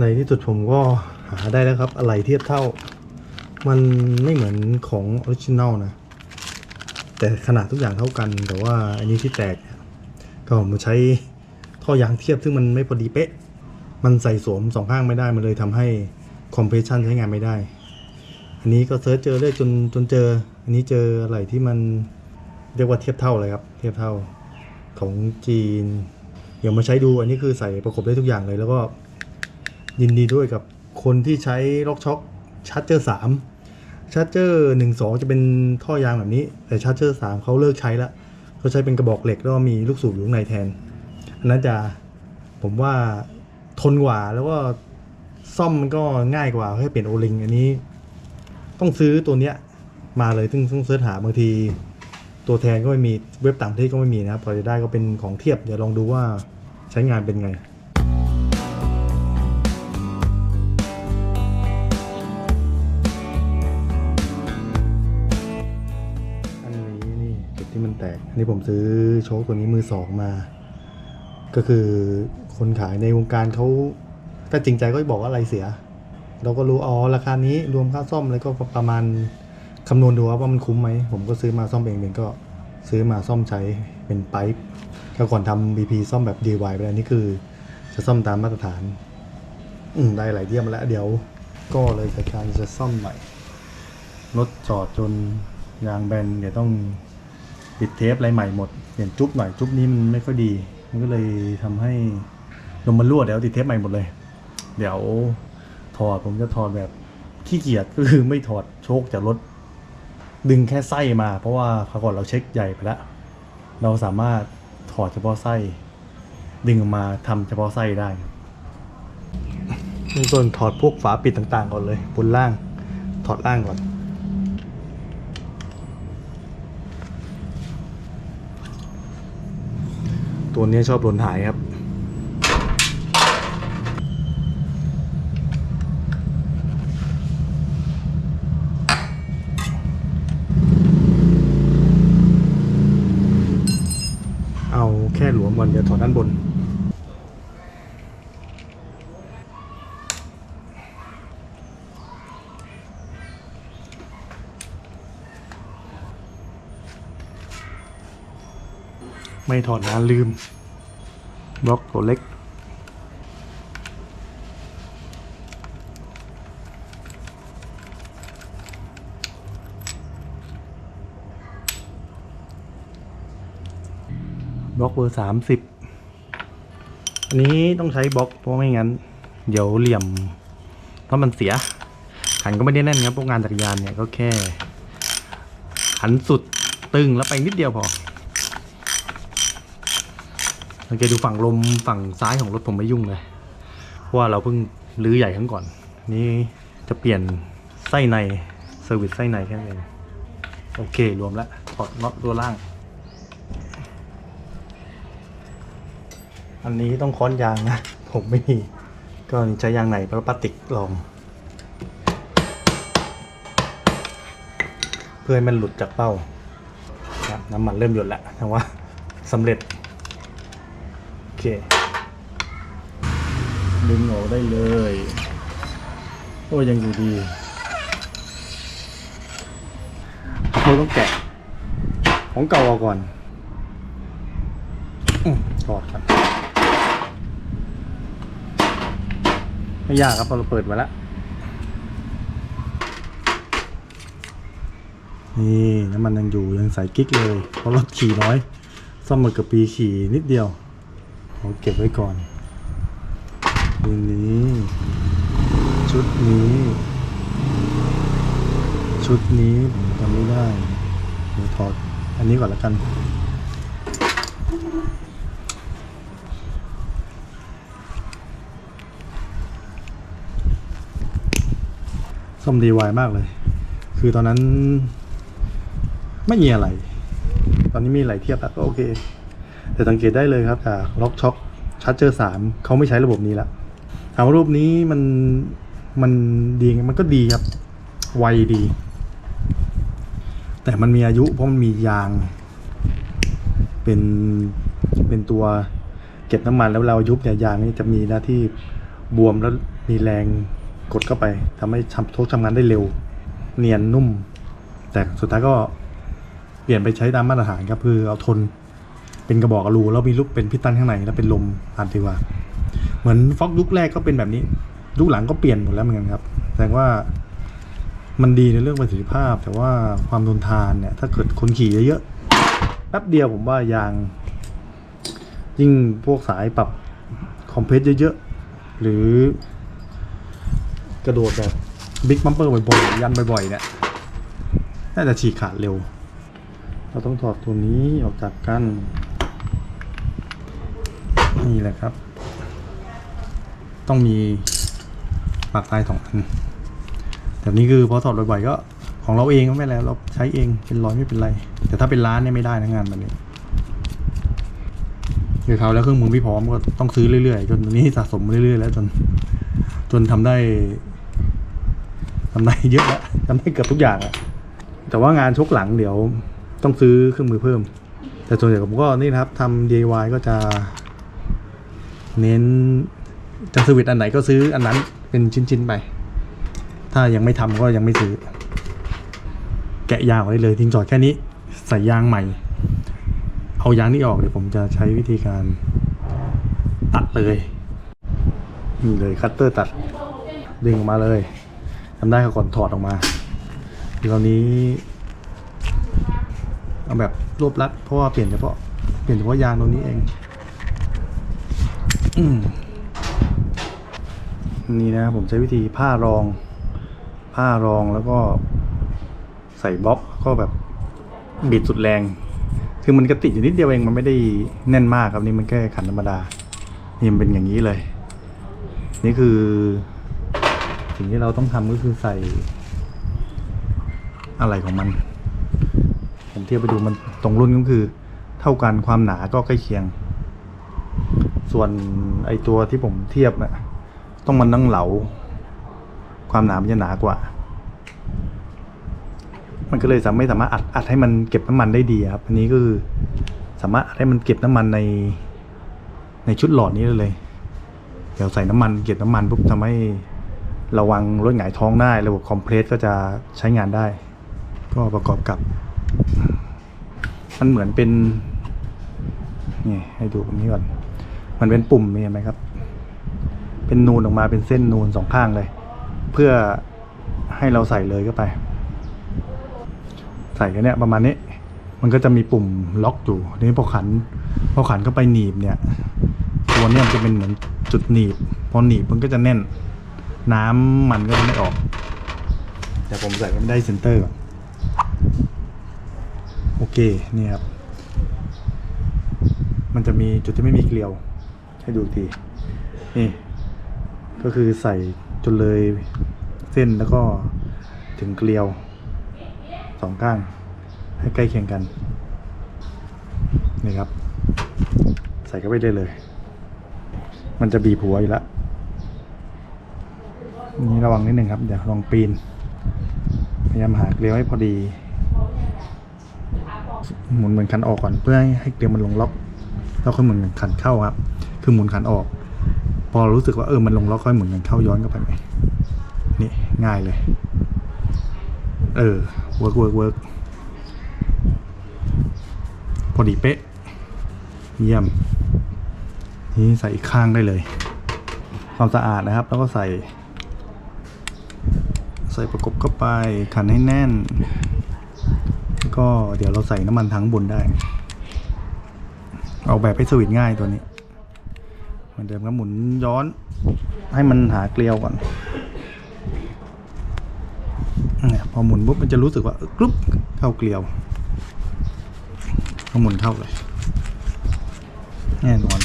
ในที่สุดผมก็หาได้แล้วครับ อะไรเทียบเท่า มันไม่เหมือนของออริจินัลนะ แต่ขนาดทุกอย่างเท่ากัน แต่ว่าอันนี้ที่แตก ก็ผมใช้ท่อยางเทียบซึ่งมันไม่พอดีเป๊ะ มันใส่สวมสองข้างไม่ได้ มันเลยทำให้คอมเพรสชันใช้งานไม่ได้ อันนี้ก็เซิร์ชเจอได้จนจนเจอ อันนี้เจออะไรที่มันเรียกว่าเทียบเท่าเลยครับ เทียบเท่าของจีน เดี๋ยวมาใช้ดู อันนี้คือใส่ประกบได้ทุกอย่างเลยแล้วก็ ยินดีด้วยกับคนที่ใช้ล็อกช็อคชาร์เจอร์สามชาร์เจอร์หนึ่งสองจะเป็นท่อยางแบบนี้ แต่ชาร์เจอร์สามเขาเลิกใช้แล้วเขาใช้เป็นกระบอกเหล็กแล้วมีลูกสูบอยู่ในแทน อันนั้นจะผมว่าทนกว่าแล้วก็ซ่อมมันก็ง่ายกว่าแค่เปลี่ยนโอลิงอันนี้ ต้องซื้อตัวเนี้ยมาเลยซึ่งต้องเสิร์ชหาบางที ตัวแทนก็ไม่มีเว็บต่างประเทศก็ไม่มีนะครับพอจะได้ก็เป็นของเทียบเดี๋ยวลองดูว่าใช้งานเป็นไง นแตกอันนี้ผมซื้อโชคตัวนี้มือสองมา ก็คือคนขายในวงการเขาถ้าจริงใจก็บอกว่าอะไรเสีย เราก็รู้อ๋อราคานี้รวมค่าซ่อมอะไรก็ประมาณคำนวณดูว่ามันคุ้มไหม ผมก็ซื้อมาซ่อมเองเองก็ซื้อมาซ่อมใช้เป็นไปป์ก็ก่อนทำ BP ซ่อมแบบ DIY ไปแล้วนี่คือ จะซ่อมตามมาตรฐาน อืมได้หลายเยี่ยมแล้ว เดี๋ยว ก็เลยจัดการจะซ่อมใหม่รถจอดจนยางแบนเดี๋ยวต้อง ปิดเทปอะไรใหม่หมดเปลี่ยนจุ๊บหน่อยจุ๊บนี้มันไม่ค่อยดี มันก็เลยทำให้ลมมันรั่วเดี๋ยวติดเทปใหม่หมดเลย เดี๋ยวถอดผมจะถอดแบบขี้เกียจก็คือไม่ถอดโชคจากรถ ดึงแค่ไส้มา เพราะว่าคราวก่อนเราเช็คใหญ่ไปแล้ว เราสามารถถอดเฉพาะไส้ ดึงออกมาทำเฉพาะไส้ได้เบื้องต้นถอดพวกฝาปิดต่างๆก่อนเลยบนล่างถอดล่างก่อน ตัวนี้ชอบหล่นหายครับ เอาแค่หลวมก่อนเดี๋ยวถอดด้านบน ไม่ถอดนานลืมบล็อกตัวเล็ก บล็อกเบอร์สามสิบอันนี้ต้องใช้บล็อกเพราะไม่งั้น เดี๋ยวเหลี่ยมเพราะมันเสีย ขันก็ไม่ได้แน่นครับพวกงานจักรยานเนี่ยก็แค่ขันสุดตึงแล้วไปนิดเดียวพอ สังเกตดูฝั่งลมฝั่งซ้ายของรถผมไม่ยุ่งเลยเพราะว่าเราเพิ่งรื้อใหญ่ครั้งก่อน นี่จะเปลี่ยนไส้ในเซอร์วิสไส้ในแค่นั้นเองโอเครวมแล้วถอดน็อตตัวล่าง อันนี้ต้องค้อนยางนะ ผมไม่มีก็ใช้ยางไหนพลาสติกลอง เพื่อให้มันหลุดจากเป้าน้ำมันเริ่มหยดแล้วแต่ว่าสำเร็จ เค ดึงออกได้เลย โอ้ยังอยู่ดีเราต้องแกะ ของเก่าออกก่อนอืมถอดก่อนไม่ยากครับพอเราเปิดมาแล้ว นี่น้ำมันยังอยู่ยังใส่กิ๊กเลยเพราะรถขี่น้อยซ่อมมาเกือบปีขี่นิดเดียว เราเก็บไว้ก่อนทีนี้ ชุดนี้ ชุดนี้ผมจำไม่ได้เดี๋ยวถอดอันนี้ก่อนละกันซ่อมดีไวมากเลย คือตอนนั้นไม่มีอะไร ตอนนี้มีไหลเทียบแล้วก็โอเค แต่สังเกตได้เลยครับจากล็อกช็อคชาร์เจอร์สามเขาไม่ใช้ระบบนี้แล้วถามว่ารูปนี้มันมันดีมันก็ดีครับไวดี แต่มันมีอายุเพราะมันมียาง เป็นเป็นตัวเก็บน้ำมันแล้วเรายุบเนี่ยยางนี่จะมีหน้าที่บวมแล้วมีแรงกดเข้าไปทำให้ทำโชคทำงานได้เร็ว เนียนนุ่ม แต่สุดท้ายก็เปลี่ยนไปใช้ตามมาตรฐานครับคือเอาทน เป็นกระบอกอลูแล้วมีลูกเป็นพิตันข้างในแล้วเป็นลมอัดดีกว่า เหมือนฟอกยุคแรกก็เป็นแบบนี้ยุคหลังก็เปลี่ยนหมดแล้วเหมือนกันครับแสดงว่ามันดีในเรื่องประสิทธิภาพ แต่ว่าความทนทานเนี่ย ถ้าเกิดคนขี่เยอะๆแป๊บเดียวผมว่ายาง ยิ่งพวกสายปรับคอมเพรสเยอะๆหรือกระโดดแบบบิ๊กบัมเปอร์บ่อยๆ ยันบ่อยๆ เนี่ย น่าจะฉีกขาดเร็ว เราต้องถอดตัวนี้ออกจากกัน นี่แหละครับ ต้องมีปากตายสองอันแต่นี้คือพอถอดบ่อยๆก็ของเราเองก็ไม่เป็นไรเราใช้เองเป็นรอยไม่เป็นไร แต่ถ้าเป็นร้านเนี่ยไม่ได้นะงานแบบนี้คือเขาแล้วเครื่องมือไม่พร้อมก็ต้องซื้อเรื่อยๆจนตอนนี้สะสมเรื่อยๆ แล้วจน จนทำได้ทำได้เยอะแล้วทำได้เกือบทุกอย่างอะแต่ว่างานชกหลังเดี๋ยวต้องซื้อเครื่องมือเพิ่ม แต่ส่วนใหญ่ผมก็นี่นะครับทำ DIY ก็จะ เน้นจะสวิตอันไหนก็ซื้ออันนั้นเป็นชิ้นๆไป ถ้ายังไม่ทำก็ยังไม่ซื้อ แกะยางออกได้เลยทิ้งจอดแค่นี้ใส่ยางใหม่ เอายางนี้ออกเดี๋ยวผมจะใช้วิธีการตัดเลยนี่เลยคัตเตอร์ตัดดึงออกมาเลยทำได้ก็ก่อนถอดออกมาตอนนี้เอาแบบรวบรัดเพราะว่าเปลี่ยนเฉพาะเปลี่ยนเฉพาะยางตรงนี้เอง นี่นะผมใช้วิธีผ้ารอง ผ้ารองแล้วก็ใส่บล็อกก็แบบบิดสุดแรง คือมันกระติดอยู่นิดเดียวเองมันไม่ได้แน่นมากครับนี่มันแค่ขันธรรมดา นี่มันเป็นอย่างนี้เลย นี่คือ สิ่งที่เราต้องทำก็คือใส่ อะไรของมัน ผมเทียบไปดูมันตรงรุ่นก็คือ เท่ากันความหนาก็ใกล้เคียง ส่วนไอตัวที่ผมเทียบนะต้องมันนั่งเหลา ความหนามันจะหนากว่า มันก็เลยสามไม่สามารถอัดอัดให้มันเก็บน้ำมันได้ดีครับอันนี้ก็คือสามารถอัดให้มันเก็บน้ำมันในในชุดหลอดนี้ได้เลย เดี๋ยวใส่น้ำมันเก็บน้ำมันปุ๊บทำให้ระวังรถหงายท้องได้ระบบคอมเพรสก็จะใช้งานได้ ก็ประกอบกับ มันเหมือนเป็นนี่ให้ดูตรงนี้ก่อน มันเป็นปุ่มนี่เห็นไหมครับ เป็นนูนออกมาเป็นเส้นนูนสองข้างเลย เพื่อให้เราใส่เลยเข้าไป ใส่กันเนี่ยประมาณนี้ มันก็จะมีปุ่มล็อกอยู่นี้พอขันพอขันเข้าไปหนีบเนี่ยตัวเนี้ยมันจะเป็นเหมือนจุดหนีบ พอหนีบมันก็จะแน่น น้ำมันก็จะไม่ออกเดี๋ยวผมใส่ไม่ได้เซนเตอร์ก่อนโอเคนี่ครับ มันจะมีจุดที่ไม่มีเกลียว ให้ดูทีนี่ ก็คือใส่จนเลยเส้นแล้วก็ถึงเกลียวสองข้าง ให้ใกล้เคียงกัน นี่ครับ ใส่เข้าไปได้เลย มันจะบีบหัวอยู่แล้วนี่ระวังนิดหนึ่งครับเดี๋ยวลองปีน พยายามหาเกลียวให้พอดี หมุนเหมือนคันออกก่อนเพื่อให้เกลียวมันลงล็อกแล้วค่อยหมุนคันเข้าครับ คือหมุนคันออก พอรู้สึกว่าเออมันลงล็อกค่อยหมุนคันเข้าย้อนกลับไปไหมนี่ง่ายเลย เออเวิร์กเวิร์กเวิร์กพอดีเป๊ะ เยี่ยม นี่ใส่อีกข้างได้เลย ความสะอาดนะครับ แล้วก็ใส่ ใส่ประกบเข้าไปขันให้แน่น ก็เดี๋ยวเราใส่น้ำมันทั้งบนได้ ออกแบบให้สวิตง่ายตัวนี้ อนเดิมก็หมุนย้อนให้มันหาเกลียวก่อนเนี่ยพอหมุนปุ๊บมันจะรู้สึกว่ากรุ๊บเข้าเกลียวก็หมุนเข้าเลย แน่นอน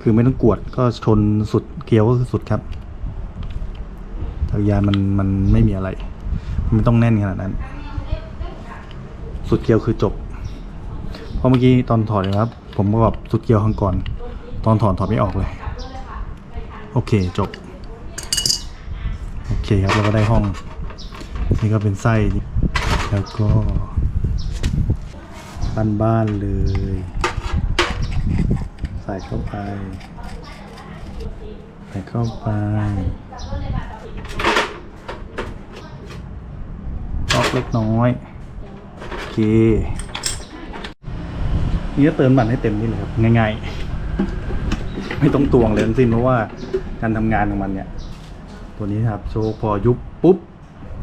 คือไม่ต้องกวดก็ชนสุดเกลียวก็คือสุดครับจักรยานมันมันไม่มีอะไร มันไม่ต้องแน่นขนาดนั้น สุดเกลียวคือจบ เพราะเมื่อกี้ตอนถอดนะครับ ผมก็แบบสุดเกลียวข้างก่อน ตอนถอดถอดไม่ออกเลย โอเคจบ โอเคครับเราก็ได้ห้อง นี่ก็เป็นไส้ แล้วก็บ้านๆเลย ใส่เข้าไป ใส่เข้าไปลอกเล็กน้อย โอเค นี่ก็เติมมันให้เต็มนี่เลยครับง่ายๆ ไม่ต้องตวงเลยทั้งสิ้นเพราะว่าการทำงานของมันเนี่ย ตัวนี้ครับโชว์พอยุบปุ๊บ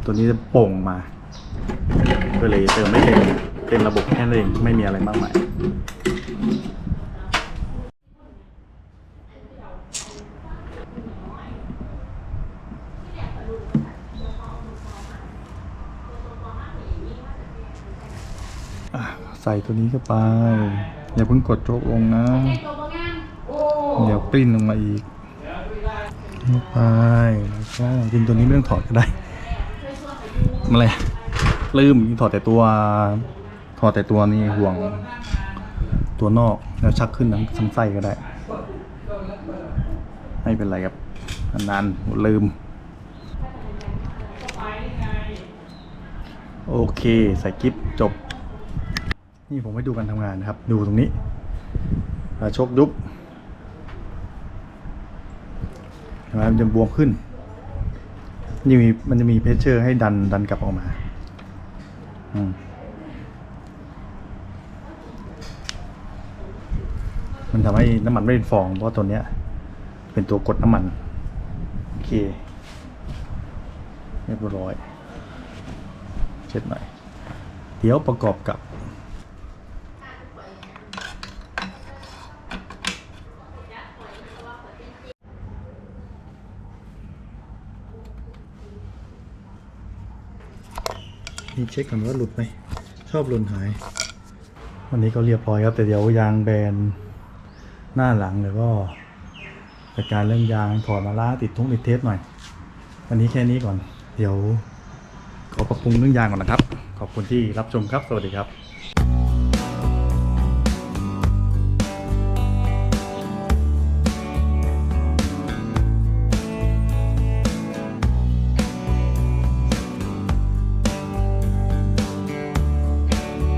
ตัวนี้จะโป่งมา ก็เลยเติมไม่เต็มเต็มระบบแค่นั้นเองไม่มีอะไรมากมาย ส่ตัวนี้เข้าไป อย่าเพิ่งกดโจกลงนะ เดี๋ยวปริ้นลงมาอีกเข้าไปก็จริงตัวนี้ไม่ต้องถอดก็ได้อะไรลืมถอดแต่ตัว ถอดแต่ตัวนี้ห่วง ตัวนอกแล้วชักขึ้นทั้งทั้งไส้ก็ได้ ไม่เป็นไรครับนานๆลืมโอเค ใส่กิฟจบ นี่ผมให้ดูการทำงานนะครับ ดูตรงนี้อ่าชกยุบเห็นไหมมันจะบวมขึ้นนี่มีมันจะมีเพชเชอร์ให้ดันดันกลับออกมาอืมมันทำให้น้ำมันไม่เป็นฟองเพราะตัวเนี้ย เป็นตัวกดน้ำมัน โอเค เรียบร้อย เช็ดหน่อย เดี๋ยวประกอบกับ นี่เช็คก่อนว่าหลุดไหมชอบหล่นหาย วันนี้ก็เรียบร้อยครับ แต่เดี๋ยวยางแบนหน้าหลังแล้วก็จัดการเรื่องยางถอดมาล้าติดทุ่งติดเทปหน่อย วันนี้แค่นี้ก่อน เดี๋ยวขอปรับปรุงเรื่องยางก่อนนะครับ ขอบคุณที่รับชมครับ สวัสดีครับ